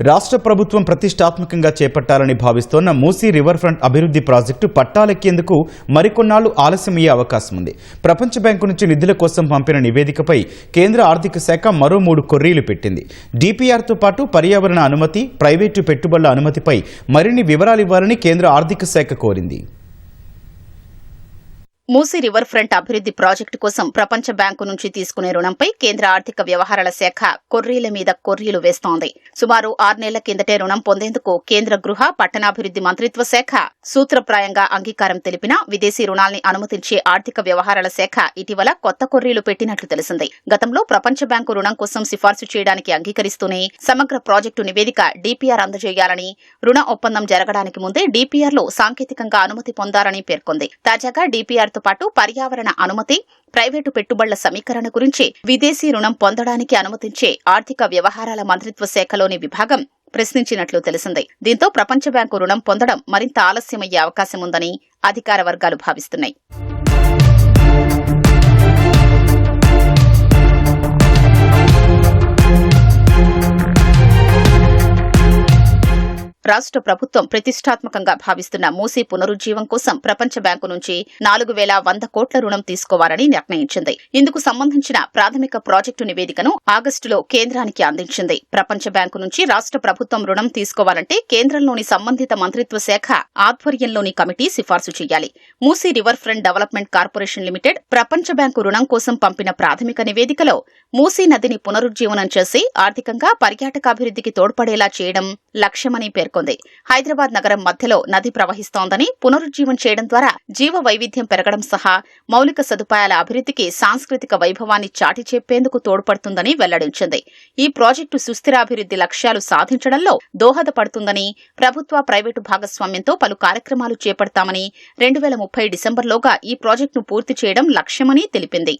రాష్ట్ర ప్రభుత్వం ప్రతిష్టాత్మకంగా చేపట్టాలని భావిస్తోన్న మూసీ రివర్ ఫ్రంట్ అభివృద్ధి ప్రాజెక్టు పట్టాలెక్కేందుకు మరికొన్నాళ్ళు ఆలస్యమయ్యే అవకాశం ఉంది. ప్రపంచ బ్యాంకు నుంచి నిధుల కోసం పంపిన నివేదికపై కేంద్ర ఆర్థిక శాఖ మరో మూడు కొర్రీలు పెట్టింది. డిపిఆర్తో పాటు పర్యావరణ అనుమతి ప్రైవేటు పెట్టుబడుల అనుమతిపై మరిన్ని వివరాలు ఇవ్వాలని కేంద్ర ఆర్థిక శాఖ కోరింది. మూసీ రివర్ ఫ్రంట్ అభివృద్ధి ప్రాజెక్టు కోసం ప్రపంచ బ్యాంకు నుంచి తీసుకునే రుణంపై కేంద్ర ఆర్థిక వ్యవహారాల శాఖ కొర్రీల మీద కొర్రీలు వేస్తోంది. సుమారు ఆర్నెళ్ళ కిందటే రుణం పొందేందుకు కేంద్ర గృహ పట్టణాభివృద్ధి మంత్రిత్వ శాఖ సూత్రప్రాయంగా అంగీకారం తెలిపినా విదేశీ రుణాల్ని అనుమతించే ఆర్థిక వ్యవహారాల శాఖ ఇటీవల కొత్త కొర్రీలు పెట్టినట్లు తెలిసింది. గతంలో ప్రపంచ బ్యాంకు రుణం కోసం సిఫార్సు చేయడానికి అంగీకరిస్తూనే సమగ్ర ప్రాజెక్టు నివేదిక డీపీఆర్ అందజేయాలని రుణ ఒప్పందం జరగడానికి ముందే డీపీఆర్లో సాంకేతికంగా అనుమతి పొందాలని పేర్కొంది. తాజాగా డీపీఆర్ తో పాటు పర్యావరణ అనుమతి ప్రైవేటు పెట్టుబడుల సమీకరణ గురించి విదేశీ రుణం పొందడానికి అనుమతించే ఆర్థిక వ్యవహారాల మంత్రిత్వ శాఖలోని విభాగం ప్రశ్నించినట్లు తెలిసింది. దీంతో ప్రపంచ బ్యాంకు రుణం పొందడం మరింత ఆలస్యమయ్యే అవకాశం ఉందని అధికార వర్గాలు భావిస్తున్నాయి. రాష్ట్ర ప్రభుత్వం ప్రతిష్టాత్మకంగా భావిస్తున్న మూసీ పునరుజ్జీవం కోసం ప్రపంచ బ్యాంకు నుంచి నాలుగు వేల వంద కోట్ల రుణం తీసుకోవాలని నిర్ణయించింది. ఇందుకు సంబంధించిన ప్రాథమిక ప్రాజెక్టు నివేదికను ఆగస్టులో కేంద్రానికి అందించింది. ప్రపంచ బ్యాంకు నుంచి రాష్ట్ర ప్రభుత్వం రుణం తీసుకోవాలంటే కేంద్రంలోని సంబంధిత మంత్రిత్వ శాఖ ఆధ్వర్యంలోని కమిటీ సిఫార్సు చేయాలి. Musi river front development corporation limited ప్రపంచ బ్యాంకు రుణం కోసం పంపిన ప్రాథమిక నివేదికలో మూసీ నదిని పునరుజ్జీవనం చేసి ఆర్థికంగా పర్యాటకాభివృద్ధికి తోడ్పడేలా చేయడం లక్ష్యమని పేర్కొంది హైదరాబాద్ నగరం మధ్యలో నది ప్రవహిస్తోందని పునరుజ్జీవం చేయడం ద్వారా జీవ వైవిధ్యం పెరగడం సహా మౌలిక సదుపాయాల అభివృద్ధికి సాంస్కృతిక వైభవాన్ని చాటి చెప్పేందుకు తోడ్పడుతుందని వెల్లడించింది. ఈ ప్రాజెక్టు సుస్థిరాభివృద్ధి లక్ష్యాలు సాధించడంలో దోహదపడుతుందని ప్రభుత్వ ప్రైవేటు భాగస్వామ్యంతో పలు కార్యక్రమాలు చేపడతామని రెండు వేల ముప్పై డిసెంబర్లోగా ఈ ప్రాజెక్టును పూర్తి చేయడం లక్ష్యమని తెలిపింది.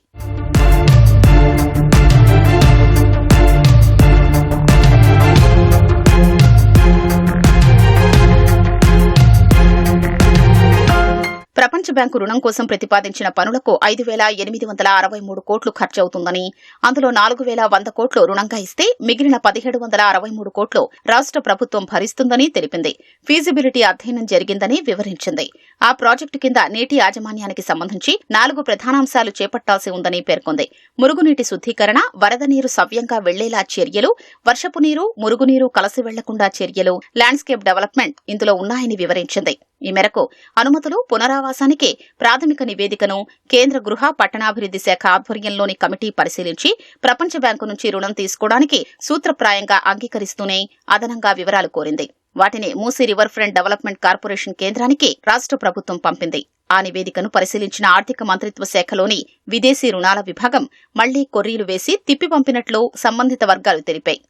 ప్రపంచ బ్యాంకు రుణం కోసం ప్రతిపాదించిన పనులకు ఐదు వేల ఎనిమిది వందల అరవై మూడు కోట్లు ఖర్చవుతుందని అందులో నాలుగు వేల వంద కోట్లు రుణంగా ఇస్తే మిగిలిన పదిహేడు వందల అరవై మూడు కోట్లు రాష్ట్ర ప్రభుత్వం భరిస్తుందని తెలిపింది. ఫీజిబిలిటీ అధ్యయనం జరిగిందని వివరించింది. ఆ ప్రాజెక్టు కింద నీటి యాజమాన్యానికి సంబంధించి నాలుగు ప్రధానాంశాలు చేపట్టాల్సి ఉందని పేర్కొంది. మురుగునీటి శుద్దీకరణ వరద నీరు సవ్యంగా వెళ్ళేలా చర్యలు వర్షపు నీరు మురుగునీరు కలసి వెళ్ళకుండా చర్యలు ల్యాండ్స్కేప్ డెవలప్మెంట్ ఇందులో ఉన్నాయని వివరించింది. ఈ మేరకు అనుమతులు పునరావాసానికి ప్రాథమిక నివేదికను కేంద్ర గృహ పట్టణాభివృద్ధి శాఖ ఆధ్వర్యంలోని కమిటీ పరిశీలించి ప్రపంచ బ్యాంకు నుంచి రుణం తీసుకోవడానికి సూత్రప్రాయంగా అంగీకరిస్తూనే అదనంగా వివరాలు కోరింది. వాటిని Musi river front development corporation కేంద్రానికి రాష్ట్ర ప్రభుత్వం పంపింది. ఆ నివేదికను పరిశీలించిన ఆర్థిక మంత్రిత్వ శాఖలోని విదేశీ రుణాల విభాగం మళ్ళీ కొర్రీలు వేసి తిప్పి పంపినట్లు సంబంధిత వర్గాలు తెలిపాయి.